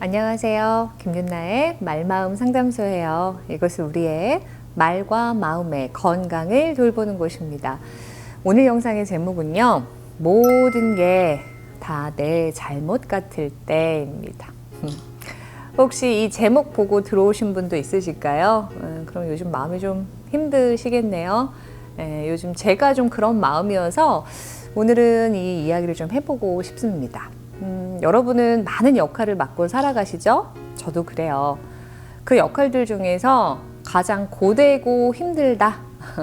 안녕하세요. 김윤나의 말마음 상담소예요. 이것은 우리의 말과 마음의 건강을 돌보는 곳입니다. 오늘 영상의 제목은요. 모든 게 다 내 잘못 같을 때입니다. 혹시 이 제목 보고 들어오신 분도 있으실까요? 음, 그럼 요즘 마음이 좀 힘드시겠네요. 예, 요즘 제가 좀 그런 마음이어서 오늘은 이 이야기를 좀 해보고 싶습니다. 음, 여러분은 많은 역할을 맡고 살아가시죠? 저도 그래요. 그 역할들 중에서 가장 고되고 힘들다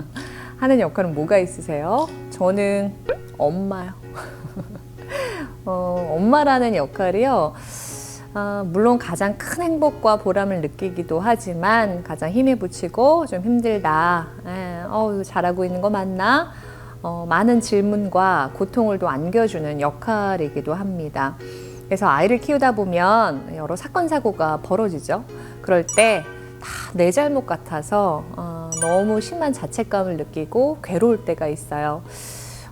하는 역할은 뭐가 있으세요? 저는 엄마요. 어, 엄마라는 역할이요. 아, 물론 가장 큰 행복과 보람을 느끼기도 하지만 가장 힘에 부치고 좀 힘들다. 에, 어, 잘하고 있는 거 맞나? 어, 많은 질문과 고통을 또 안겨주는 역할이기도 합니다. 그래서 아이를 키우다 보면 여러 사건 사고가 벌어지죠. 그럴 때 다 내 잘못 같아서 어, 너무 심한 자책감을 느끼고 괴로울 때가 있어요.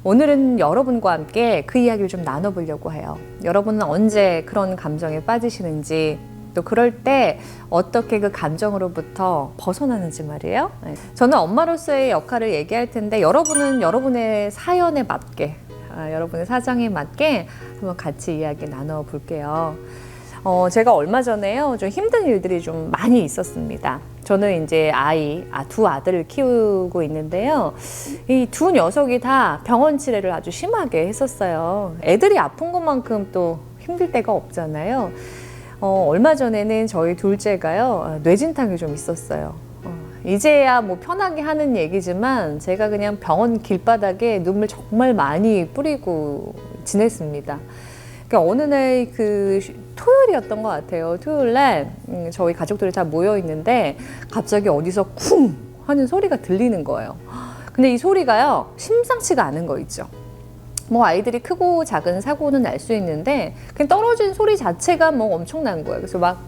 오늘은 여러분과 함께 그 이야기를 좀 나눠보려고 해요. 여러분은 언제 그런 감정에 빠지시는지 또 그럴 때 어떻게 그 감정으로부터 벗어나는지 말이에요. 네. 저는 엄마로서의 역할을 얘기할 텐데 여러분은 여러분의 사연에 맞게 아, 여러분의 사정에 맞게 한번 같이 이야기 나눠 볼게요. 어, 제가 얼마 전에요 좀 힘든 일들이 좀 많이 있었습니다. 저는 이제 아이, 아, 두 아들을 키우고 있는데요. 이 두 녀석이 다 병원 치레를 아주 심하게 했었어요. 애들이 아픈 것만큼 또 힘들 때가 없잖아요. 어, 얼마 전에는 저희 둘째가요, 어, 뇌진탕이 좀 있었어요. 어, 이제야 뭐 편하게 하는 얘기지만 제가 그냥 병원 길바닥에 눈물 정말 많이 뿌리고 지냈습니다. 그러니까 어느 날 그 토요일이었던 것 같아요. 토요일 날 음, 저희 가족들이 다 모여 있는데 갑자기 어디서 쿵 하는 소리가 들리는 거예요. 근데 이 소리가요 심상치가 않은 거 있죠. 뭐 아이들이 크고 작은 사고는 날 수 있는데 그냥 떨어진 소리 자체가 뭐 엄청난 거예요. 그래서 막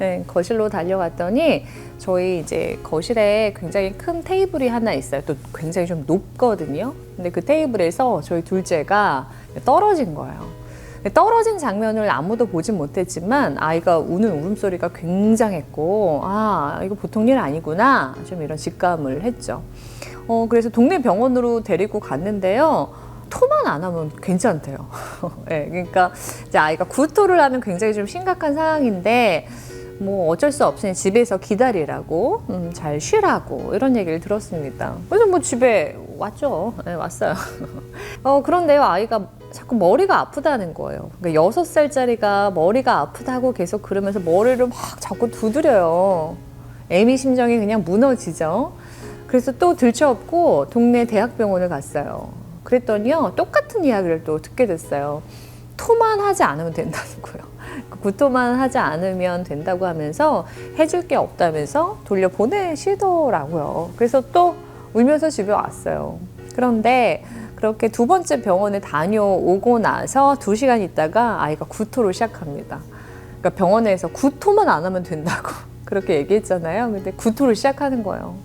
네, 거실로 달려갔더니 저희 이제 거실에 굉장히 큰 테이블이 하나 있어요. 또 굉장히 좀 높거든요. 근데 그 테이블에서 저희 둘째가 떨어진 거예요. 떨어진 장면을 아무도 보진 못했지만 아이가 우는 울음소리가 굉장했고 아 이거 보통 일 아니구나 좀 이런 직감을 했죠. 어 그래서 동네 병원으로 데리고 갔는데요. 토만 안 하면 괜찮대요. 네, 그러니까 이제 아이가 구토를 하면 굉장히 좀 심각한 상황인데 뭐 어쩔 수 없으니 집에서 기다리라고 음, 잘 쉬라고 이런 얘기를 들었습니다. 그래서 뭐 집에 왔죠. 네, 왔어요. 어, 그런데요 아이가 자꾸 머리가 아프다는 거예요. 그러니까 여섯 살짜리가 머리가 아프다고 계속 그러면서 머리를 막 자꾸 두드려요. 애미 심정이 그냥 무너지죠. 그래서 또 들쳐업고 동네 대학병원을 갔어요. 그랬더니요 똑같은 이야기를 또 듣게 됐어요. 토만 하지 않으면 된다는 거예요. 구토만 하지 않으면 된다고 하면서 해줄 게 없다면서 돌려 보내시더라고요. 그래서 또 울면서 집에 왔어요. 그런데 그렇게 두 번째 병원에 다녀오고 나서 두 시간 있다가 아이가 구토를 시작합니다. 그러니까 병원에서 구토만 안 하면 된다고 그렇게 얘기했잖아요. 근데 구토를 시작하는 거예요.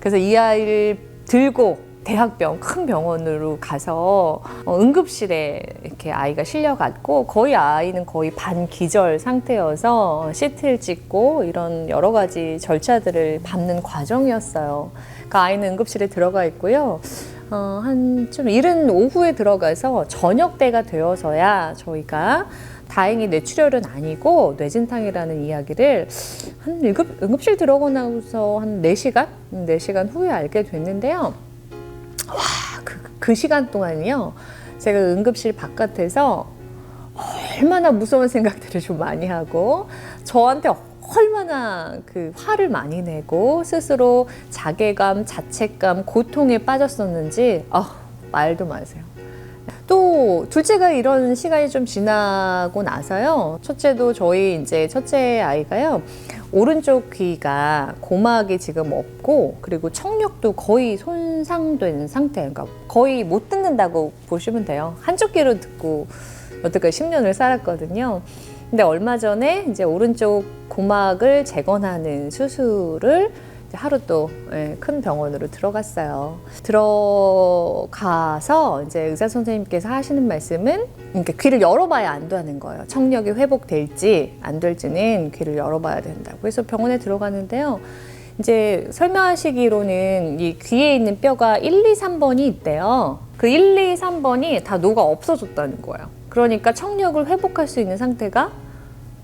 그래서 이 아이를 들고 대학병 큰 병원으로 가서 어, 응급실에 이렇게 아이가 실려갔고 거의 아이는 거의 반기절 상태여서 CT를 찍고 이런 여러 가지 절차들을 밟는 과정이었어요. 그 아이는 응급실에 들어가 있고요. 어, 한좀 이른 오후에 들어가서 저녁 때가 되어서야 저희가 다행히 뇌출혈은 아니고 뇌진탕이라는 이야기를 한 응급, 응급실 들어가고 나서 한 4시간? 4시간 후에 알게 됐는데요. 그 시간 동안이요. 제가 응급실 바깥에서 얼마나 무서운 생각들을 좀 많이 하고 저한테 얼마나 그 화를 많이 내고 스스로 자괴감, 자책감, 고통에 빠졌었는지 아, 말도 마세요. 또 둘째가 이런 시간이 좀 지나고 나서요. 첫째도 저희 이제 첫째 아이가요. 오른쪽 귀가 고막이 지금 없고 그리고 청력도 거의 손상된 상태. 그러니까 거의 못 듣는다고 보시면 돼요. 한쪽 귀로 듣고 여태까지 10년을 살았거든요. 근데 얼마 전에 이제 오른쪽 고막을 재건하는 수술을 하루 또 큰 병원으로 들어갔어요. 들어가서 이제 의사 선생님께서 하시는 말씀은 이렇게 귀를 열어봐야 안다는 거예요. 청력이 회복될지 안 될지는 귀를 열어봐야 된다고. 그래서 병원에 들어가는데요. 이제 설명하시기로는 이 귀에 있는 뼈가 1, 2, 3번이 있대요. 그 1, 2, 3번이 다 녹아 없어졌다는 거예요. 그러니까 청력을 회복할 수 있는 상태가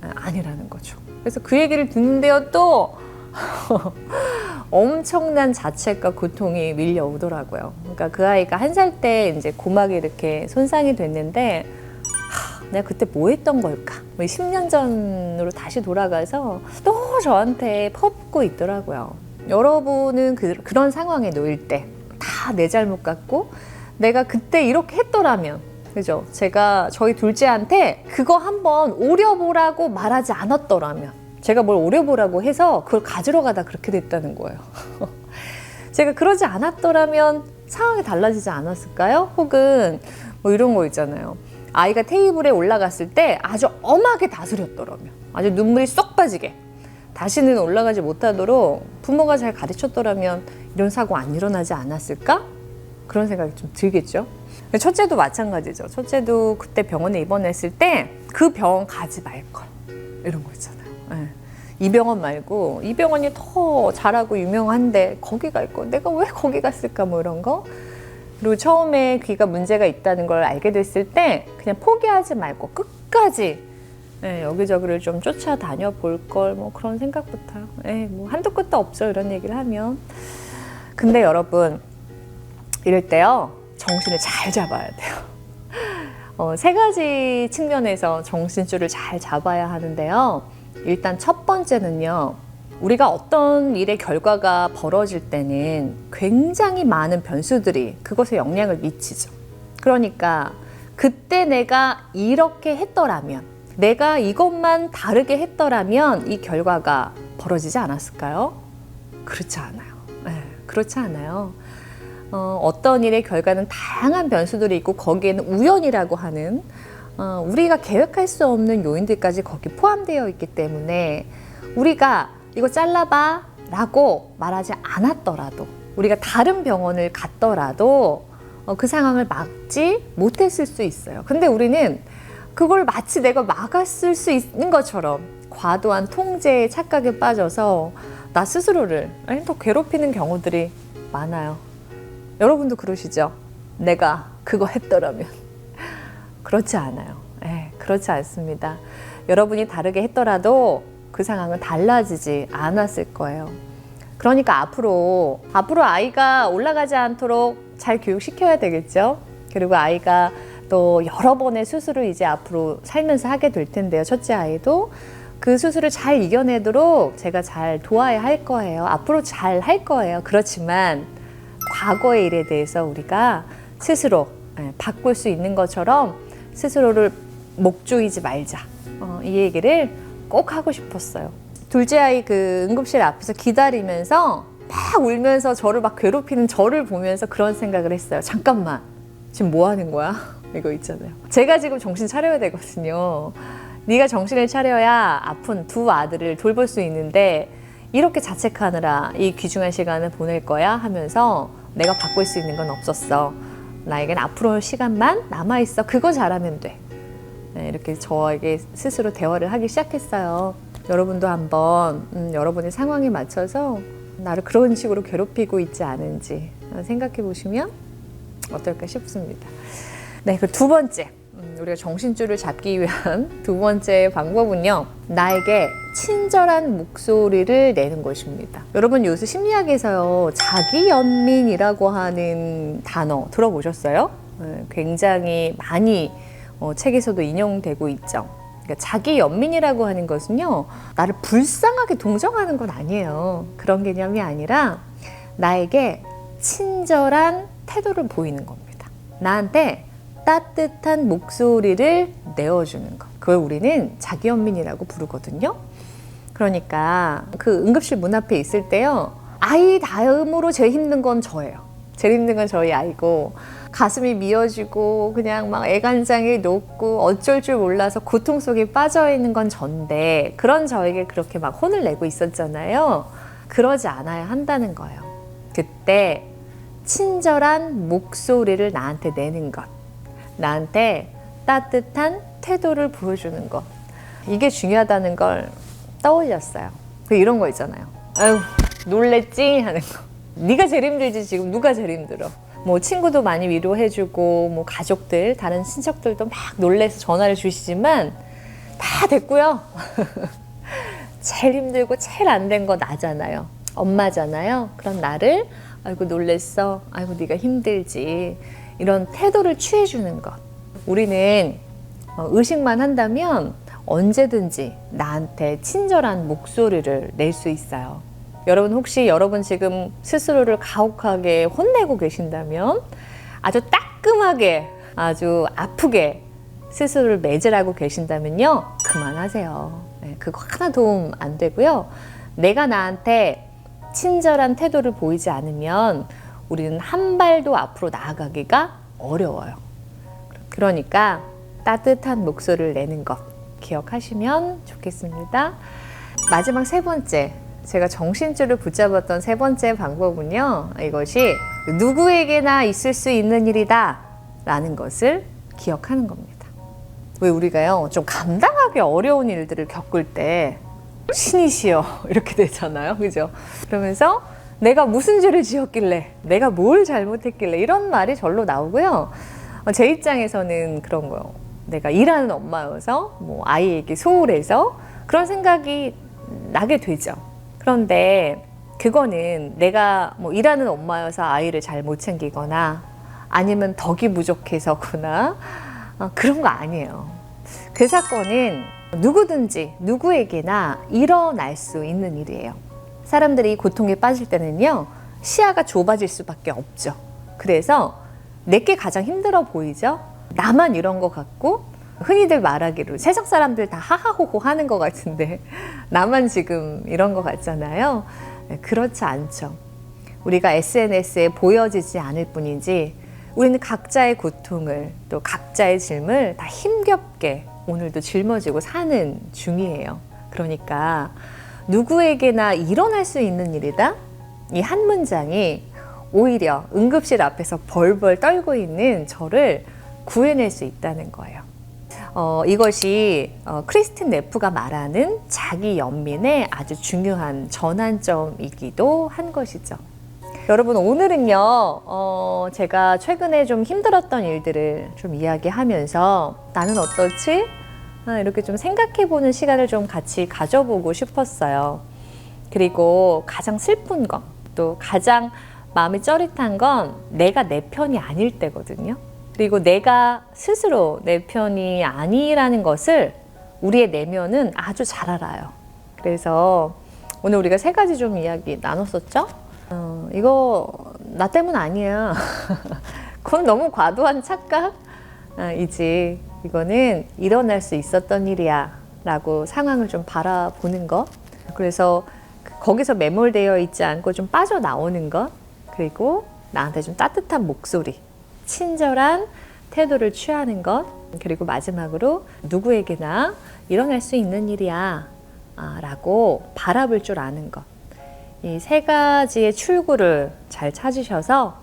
아니라는 거죠. 그래서 그 얘기를 듣는데요, 또 엄청난 자책과 고통이 밀려오더라고요. 그러니까 그 아이가 한 살 때 이제 고막이 이렇게 손상이 됐는데 하, 내가 그때 뭐 했던 걸까? 뭐 10년 전으로 다시 돌아가서 또 저한테 퍼붓고 있더라고요. 여러분은 그, 그런 상황에 놓일 때 다 내 잘못 같고 내가 그때 이렇게 했더라면 그죠? 제가 저희 둘째한테 그거 한번 오려보라고 말하지 않았더라면 제가 뭘 오려보라고 해서 그걸 가지러 가다 그렇게 됐다는 거예요. 제가 그러지 않았더라면 상황이 달라지지 않았을까요? 혹은 뭐 이런 거 있잖아요. 아이가 테이블에 올라갔을 때 아주 엄하게 다스렸더라면 아주 눈물이 쏙 빠지게 다시는 올라가지 못하도록 부모가 잘 가르쳤더라면 이런 사고 안 일어나지 않았을까? 그런 생각이 좀 들겠죠. 첫째도 마찬가지죠. 첫째도 그때 병원에 입원했을 때 그 병원 가지 말 걸. 이런 거 있잖아요. 예. 이 병원 말고 이 병원이 더 잘하고 유명한데 거기 갈 거. 내가 왜 거기 갔을까 뭐 이런 거. 그리고 처음에 귀가 문제가 있다는 걸 알게 됐을 때 그냥 포기하지 말고 끝까지 예, 여기저기를 좀 쫓아다녀 볼 걸 뭐 그런 생각부터 예, 뭐 한도 끝도 없죠 이런 얘기를 하면 근데 여러분 이럴 때요 정신을 잘 잡아야 돼요 어, 세 가지 측면에서 정신줄을 잘 잡아야 하는데요 일단 첫 번째는요 우리가 어떤 일의 결과가 벌어질 때는 굉장히 많은 변수들이 그것에 영향을 미치죠 그러니까 그때 내가 이렇게 했더라면 내가 이것만 다르게 했더라면 이 결과가 벌어지지 않았을까요? 그렇지 않아요. 네, 그렇지 않아요. 어, 어떤 일의 결과는 다양한 변수들이 있고 거기에는 우연이라고 하는 어, 우리가 계획할 수 없는 요인들까지 거기 포함되어 있기 때문에 우리가 이거 잘라봐 라고 말하지 않았더라도 우리가 다른 병원을 갔더라도 어, 그 상황을 막지 못했을 수 있어요. 근데 우리는 그걸 마치 내가 막았을 수 있는 것처럼 과도한 통제의 착각에 빠져서 나 스스로를 아니, 더 괴롭히는 경우들이 많아요. 여러분도 그러시죠? 내가 그거 했더라면. 그렇지 않아요. 예, 그렇지 않습니다. 여러분이 다르게 했더라도 그 상황은 달라지지 않았을 거예요. 그러니까 앞으로, 앞으로 아이가 올라가지 않도록 잘 교육시켜야 되겠죠? 그리고 아이가 또 여러 번의 수술을 이제 앞으로 살면서 하게 될 텐데요. 첫째 아이도 그 수술을 잘 이겨내도록 제가 잘 도와야 할 거예요. 앞으로 잘 할 거예요. 그렇지만 과거의 일에 대해서 우리가 스스로 예, 바꿀 수 있는 것처럼 스스로를 목조이지 말자. 어, 이 얘기를 꼭 하고 싶었어요. 둘째 아이 그 응급실 앞에서 기다리면서 막 울면서 저를 막 괴롭히는 저를 보면서 그런 생각을 했어요. 잠깐만. 지금 뭐 하는 거야? 이거 있잖아요. 제가 지금 정신 차려야 되거든요. 네가 정신을 차려야 아픈 두 아들을 돌볼 수 있는데 이렇게 자책하느라 이 귀중한 시간을 보낼 거야 하면서 내가 바꿀 수 있는 건 없었어. 나에겐 앞으로 시간만 남아 있어. 그거 잘하면 돼. 네, 이렇게 저에게 스스로 대화를 하기 시작했어요. 여러분도 한번 음, 여러분의 상황에 맞춰서 나를 그런 식으로 괴롭히고 있지 않은지 생각해 보시면 어떨까 싶습니다. 네, 그 두 번째. 음, 우리가 정신줄을 잡기 위한 두 번째 방법은요. 나에게 친절한 목소리를 내는 것입니다. 여러분 요새 심리학에서요. 자기 연민이라고 하는 단어 들어보셨어요? 네, 굉장히 많이 어, 책에서도 인용되고 있죠. 그러니까 자기 연민이라고 하는 것은요, 나를 불쌍하게 동정하는 건 아니에요. 그런 개념이 아니라 나에게 친절한 태도를 보이는 겁니다. 나한테 따뜻한 목소리를 내어주는 것. 그걸 우리는 자기 연민이라고 부르거든요. 그러니까 그 응급실 문 앞에 있을 때요, 아이 다음으로 제일 힘든 건 저예요. 제일 힘든 건 저희 아이고, 가슴이 미어지고 그냥 막 애간장이 녹고 어쩔 줄 몰라서 고통 속에 빠져 있는 건 전데 그런 저에게 그렇게 막 혼을 내고 있었잖아요. 그러지 않아야 한다는 거예요. 그때 친절한 목소리를 나한테 내는 것. 나한테 따뜻한 태도를 보여주는 것. 이게 중요하다는 걸 떠올렸어요. 그 이런 거 있잖아요. 아유, 놀랬지? 하는 거. 네가 제일 힘들지 지금 누가 제일 힘들어? 뭐 친구도 많이 위로해주고 뭐 가족들 다른 친척들도 막 놀래서 전화를 주시지만 다 됐고요. 제일 힘들고 제일 안 된 거 나잖아요. 엄마잖아요. 그런 나를 아이고 놀랬어. 아이고 네가 힘들지. 이런 태도를 취해주는 것. 우리는 어, 의식만 한다면 언제든지 나한테 친절한 목소리를 낼 수 있어요. 여러분 혹시 여러분 지금 스스로를 가혹하게 혼내고 계신다면 아주 따끔하게 아주 아프게 스스로를 매질하고 계신다면요 그만하세요. 네, 그거 하나 도움 안 되고요. 내가 나한테 친절한 태도를 보이지 않으면 우리는 한 발도 앞으로 나아가기가 어려워요. 그러니까 따뜻한 목소리를 내는 것 기억하시면 좋겠습니다. 마지막 세 번째, 제가 정신줄을 붙잡았던 세 번째 방법은요, 이것이 누구에게나 있을 수 있는 일이다 라는 것을 기억하는 겁니다. 왜 우리가요, 좀 감당하기 어려운 일들을 겪을 때 신이시여 이렇게 되잖아요. 그죠? 그러면서 내가 무슨 죄를 지었길래, 내가 뭘 잘못했길래 이런 말이 절로 나오고요. 어, 제 입장에서는 그런 거요. 내가 일하는 엄마여서 뭐 아이에게 소홀해서 그런 생각이 나게 되죠. 그런데 그거는 내가 뭐 일하는 엄마여서 아이를 잘 못 챙기거나 아니면 덕이 부족해서구나 어, 그런 거 아니에요. 그 사건은 누구든지 누구에게나 일어날 수 있는 일이에요. 사람들이 고통에 빠질 때는요 시야가 좁아질 수밖에 없죠. 그래서 내게 가장 힘들어 보이죠. 나만 이런 것 같고 흔히들 말하기로 세상 사람들 다 하하호호 하는 것 같은데 나만 지금 이런 것 같잖아요. 네, 그렇지 않죠. 우리가 SNS에 보여지지 않을 뿐이지 우리는 각자의 고통을 또 각자의 짐을 다 힘겹게 오늘도 짊어지고 사는 중이에요. 그러니까 누구에게나 일어날 수 있는 일이다. 이 한 문장이 오히려 응급실 앞에서 벌벌 떨고 있는 저를 구해낼 수 있다는 거예요. 어, 이것이 어, 크리스틴 네프가 말하는 자기 연민의 아주 중요한 전환점이기도 한 것이죠. 여러분 오늘은요 어, 제가 최근에 좀 힘들었던 일들을 좀 이야기하면서 나는 어떨지 아, 이렇게 좀 생각해보는 시간을 좀 같이 가져보고 싶었어요. 그리고 가장 슬픈 것, 또 가장 마음이 쩌릿한 건 내가 내 편이 아닐 때거든요. 그리고 내가 스스로 내 편이 아니라는 것을 우리의 내면은 아주 잘 알아요. 그래서 오늘 우리가 세 가지 좀 이야기 나눴었죠? 어, 이거 나 때문 아니야. 그건 너무 과도한 착각이지. 이거는 일어날 수 있었던 일이야. 라고 상황을 좀 바라보는 것. 그래서 거기서 매몰되어 있지 않고 좀 빠져나오는 것. 그리고 나한테 좀 따뜻한 목소리. 친절한 태도를 취하는 것. 그리고 마지막으로 누구에게나 일어날 수 있는 일이야. 아, 라고 바라볼 줄 아는 것. 이 세 가지의 출구를 잘 찾으셔서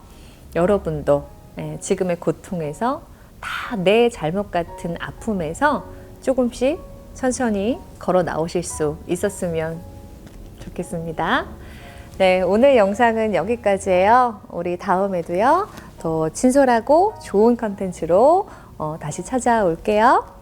여러분도 예, 지금의 고통에서 다 내 잘못 같은 아픔에서 조금씩 천천히 걸어 나오실 수 있었으면 좋겠습니다. 네, 오늘 영상은 여기까지예요. 우리 다음에도요, 더 진솔하고 좋은 컨텐츠로 어, 다시 찾아올게요.